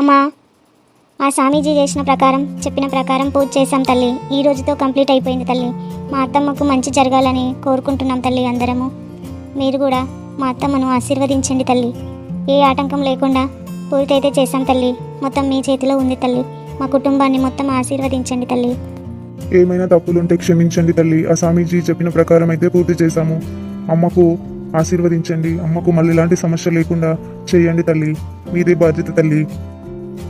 అమ్మా మా స్వామీజీ చేసిన ప్రకారం చెప్పిన ప్రకారం పూజ చేశాం తల్లి. ఈ రోజుతో కంప్లీట్ అయిపోయింది తల్లి. మా అత్తమ్మకు మంచి జరగాలని కోరుకుంటున్నాం తల్లి అందరము. మీరు కూడా మా అత్తమ్మను ఆశీర్వదించండి తల్లి. ఏ ఆటంకం లేకుండా పూర్తయితే చేశాం తల్లి. మొత్తం మీ చేతిలో ఉంది తల్లి. మా కుటుంబాన్ని మొత్తం ఆశీర్వదించండి తల్లి. ఏమైనా తప్పులుంటే క్షమించండి తల్లి. ఆ స్వామీజీ చెప్పిన ప్రకారం అయితే పూర్తి చేశాము. అమ్మకు ఆశీర్వదించండి. అమ్మకు మళ్ళీ ఇలాంటి సమస్య లేకుండా చేయండి తల్లి. మీదే బాధ్యత తల్లి.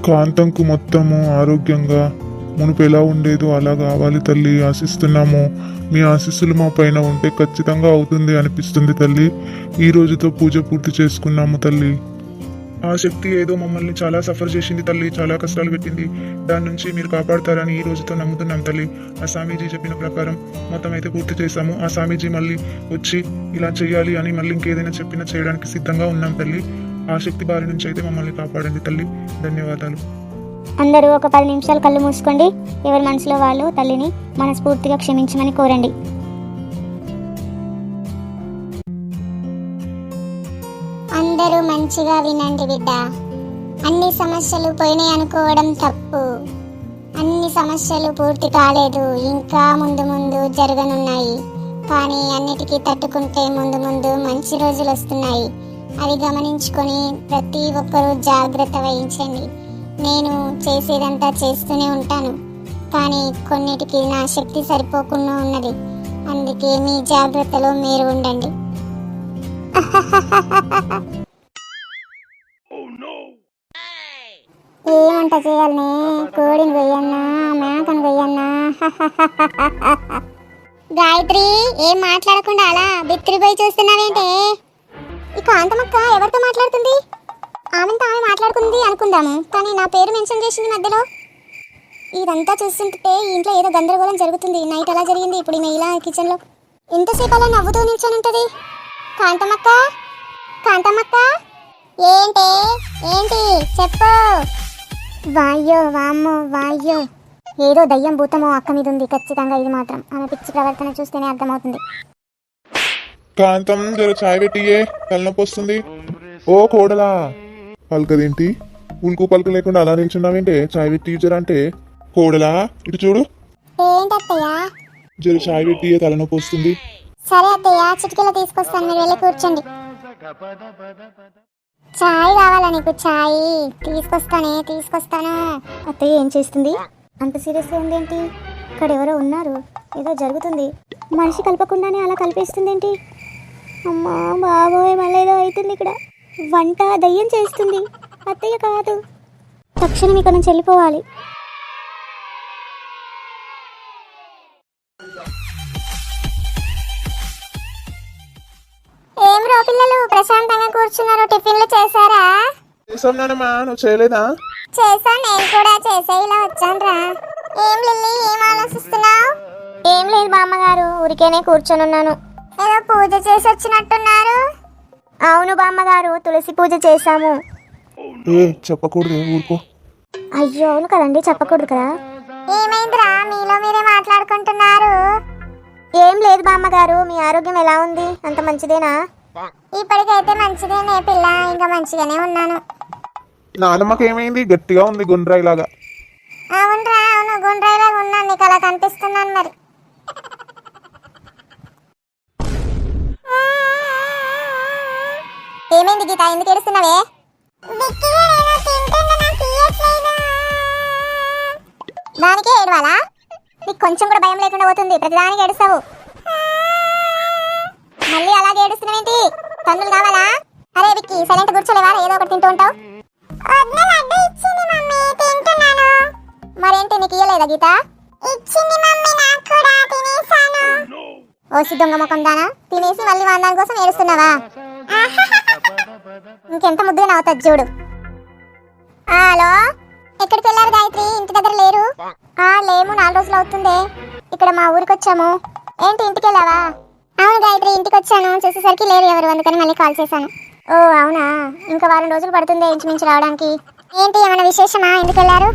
కాంతంకు మొత్తము ఆరోగ్యంగా మునుపు ఎలా ఉండేదో అలా కావాలి తల్లి ఆశిస్తున్నాము. మీ ఆశీస్సులు మా పైన ఉంటే ఖచ్చితంగా అవుతుంది అనిపిస్తుంది తల్లి. ఈ రోజుతో పూజ పూర్తి చేసుకున్నాము తల్లి. ఆ శక్తి ఏదో మమ్మల్ని చాలా సఫర్ చేసింది తల్లి చాలా కష్టాలు పెట్టింది. దాని నుంచి మీరు కాపాడతారని ఈ రోజుతో నమ్ముతున్నాం తల్లి. ఆ స్వామీజీ చెప్పిన ప్రకారం మొత్తం అయితే పూర్తి చేశాము. ఆ స్వామీజీ మళ్ళీ వచ్చి ఇలా చేయాలి అని మళ్ళీ ఇంకేదైనా చెప్పినా చేయడానికి సిద్ధంగా ఉన్నాం తల్లి. ఆ శక్తి బారి నుంచి అయితే మమ్మల్ని కాపాడండి తల్లి. ధన్యవాదాలు. అందరూ ఒక పది నిమిషాలు కళ్ళు మూసుకోండి. ఎవరి మనసులో వాళ్ళు తల్లిని మనస్ఫూర్తిగా క్షమించమని కోరండి. అందరూ మంచిగా వినండి బిడ్డ. అన్ని సమస్యలు పోయినాయి అనుకోవడం తప్పు. అన్ని సమస్యలు పూర్తి కాలేదు. ఇంకా ముందు ముందు జరగనున్నాయి. కానీ అన్నిటికీ తట్టుకుంటే ముందు ముందు మంచి రోజులు వస్తున్నాయి. అవి గమనించుకొని ప్రతి ఒక్కరూ జాగ్రత్త వహించండి. నేను చేసేదంతా చేస్తూనే ఉంటాను. కానీ కొన్నిటికి నా శక్తి సరిపోకుండా ఉన్నది. అందుకే మీ జాగ్రత్తలో మీరు ఉండండి. ఏమంట చేయాలనే? కోడిని కొయ్యన్నా మేకను కొయ్యన్నా గాయత్రి ఏం మాట్లాడకుండా అలా బిత్తిరిపోయి చూస్తున్నావేంటే? ఈ కాంతమక్క ఎవరితో మాట్లాడుతుంది? ఆమెంత ఆమె మాట్లాడుకుంది అనుకుందాము. కానీ నా పేరు మెన్షన్ చేసింది మధ్యలో. ఇదంతా చూస్తుంటే ఇంట్లో ఏదో గందరగోళం జరుగుతుంది. నైట్ అలా జరిగింది. ఇప్పుడు ఈమె ఇలా కిచెన్లో. ఎంతసేపు అలా నవ్వుతూ నిల్చొని ఉంటుంది కాంతమక్క కాంతమక్క ఏంటి? ఏంటి? చెప్పు. వాయ్యో వామ్మో వాయ్యో. ఏదో దయ్యం భూతమో అక్క మీద ఉంది ఖచ్చితంగా ఇది మాత్రం. ఆమె పిచ్చి ప్రవర్తన చూస్తేనే అర్థమవుతుంది. కాంతం జర చాయ్ పెట్టియే. తలనొప్పి వస్తుంది. ఓ కోడలా. పలకదేంటి? ఉల్కు పలక లేకుండా అలా నిల్చున్నావేంటే? చాయ్ పెట్టి జర అంటే. కోడలా ఇటు చూడు. ఏంటత్తయ్య? జర చాయ్ పెట్టియే తలనొప్పి వస్తుంది. సరే అత్తయ్య చిటికెలో తీసుకొస్తాను. మీరు వెళ్ళి కూర్చోండి. చాయ్ కావాలా నీకు? చాయ్. తీసుకొస్తానే తీసుకొస్తాను? అత్తయ్య ఏం చేస్తుంది? అంత సీరియస్గా ఉంది ఏంటి ఇక్కడ ఎవరో ఉన్నారు. ఏదో జరుగుతుంది. మనిషి కలపకుండానే అలా కలిపేస్తుంది ఏంటి అమ్మా బాబోయ్ మళ్ళీ ఏదో అవుతుంది ఇక్కడ. వంట దయ్యం చేస్తుంది. అత్తయ్య కాదు. తక్షణం ఇక్కడ నుంచి వెళ్ళిపోవాలి. ఏం రో పిల్లలు ప్రశాంతంగా కూర్చున్నారు. టిఫిన్లు చేశారా? చేసాన్నానమ్మా నువ్వు చేయలేదా? చేశాను నేను కూడా చేసే ఇలా వచ్చానురా ఏం లిల్లీ ఏం ఆలోచిస్తున్నావు? ఏం లేదు బామ్మగారు ఊరికేనే కూర్చొని ఉన్నాను ఏదో పూజ చేసి వచ్చినట్టున్నారు. అవును బామ్మగారు తులసి పూజ చేశాము. ఏ చెప్పకూడదు ఊరుకో. అయ్యో అవును కదండి చెప్పకూడదు కదా. ఏమైందిరా మీలో మీరే మాట్లాడుకుంటున్నారు? ఏం లేదు బామ్మగారు మీ ఆరోగ్యం ఎలా ఉంది? అంత మంచిదేనా? ఇప్పటికైతే మంచిదేనే పిల్ల ఇంకా మంచిగానే ఉన్నాను. నానమ్మకి ఏమైంది గట్టిగా ఉంది గుండ్రాయిలాగా. అవునరా అవును గుండ్రాయిలాగా ఉన్నాను నీకు అలా కనిపిస్తున్నాను మరి. ఏమైంది గీత? ఎందుకు ఏడుస్తున్నావే? దానికే ఏడవాలా? నీకు కొంచెం కూడా భయం లేకుండా పోతుంది. ప్రతిదానికి ఏడుస్తావు. మళ్ళీ అలాగే ఏడుస్తున్నావేంటి? తన్నులు కావాలా? అరే విక్కి సైలెంట్ కూర్చోలేవా? ఏదో ఒకటి తింటూ ఉంటావు. మరేంటి నీకు ఇయ్యలేదా గీత? ఓ సిద్ధంగా ఓసి దొంగ ముఖం దానా? తినేసి మళ్ళీ వాందాని కోసం ఏడుస్తున్నావా? ఇంకెంత ముద్దుగా నవ్వుతుంది చూడు. హలో? ఎక్కడికి వెళ్ళారు గాయత్రి? ఇంటి దగ్గర లేరు? ఆ లేము నాలుగు రోజులు అవుతుంది. ఇక్కడ మా ఊరికి వచ్చాము. ఏంటి ఇంటికి వెళ్ళావా? అవును గాయత్రి ఇంటికి వచ్చాను. చూసేసరికి లేరు ఎవరు అందుకని మళ్ళీ కాల్ చేశాను. ఓ అవునా? ఇంకా వారం రోజులు పడుతుంది ఇంచుమించు రావడానికి. ఏంటి ఏమైనా విశేషమా? ఎందుకు వెళ్ళారు?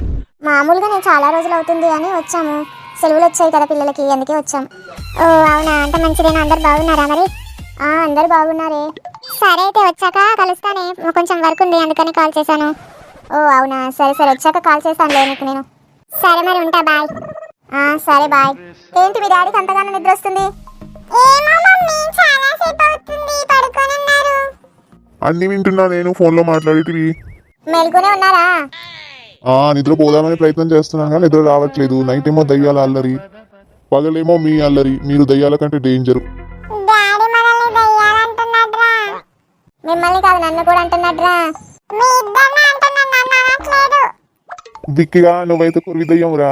మామూలుగా నేను చాలా రోజులు అవుతుంది అని వచ్చాము. సెలవులు వచ్చాయి కదా పిల్లలకి అందుకే వచ్చాం. ఓ అవునా? అంత మంచిదేనా? అందరు బాగున్నారా మరి? ఆ అందరు బాగున్నారే. సరే అయితే వచ్చాక కలుస్తానే. కొంచెం వర్క్ ఉంది అందుకని కాల్ చేశాను. ఓ అవునా? సరే సరే వచ్చాక కాల్ చేస్తాను నీకు నేను. సరే మరి ఉంటా బాయ్. ఆ, సరే బాయ్. ఏంటి మీ డాడీకి అంతగానో నిద్ర వస్తుంది? అన్ని వింటున్నా నేను ఫోన్లో మాట్లాడేటివి. మెలుగునే ఉన్నారా? ఆ నిద్ర పోదామని ప్రయత్నం చేస్తున్నాను కానీ నిద్ర రావట్లేదు. నైట్ ఏమో దయ్యాల అల్లరి. పగలేమో మీ అల్లరి. మీరు దయ్యాల కంటే డేంజర్ మిమ్మల్ని కాదు నన్ను కూడా అంటున్నాడ్రా మీ ఇద్దరిని అంటున్నాను నన్ను నువ్వైతే కుర్విదయ్యం రా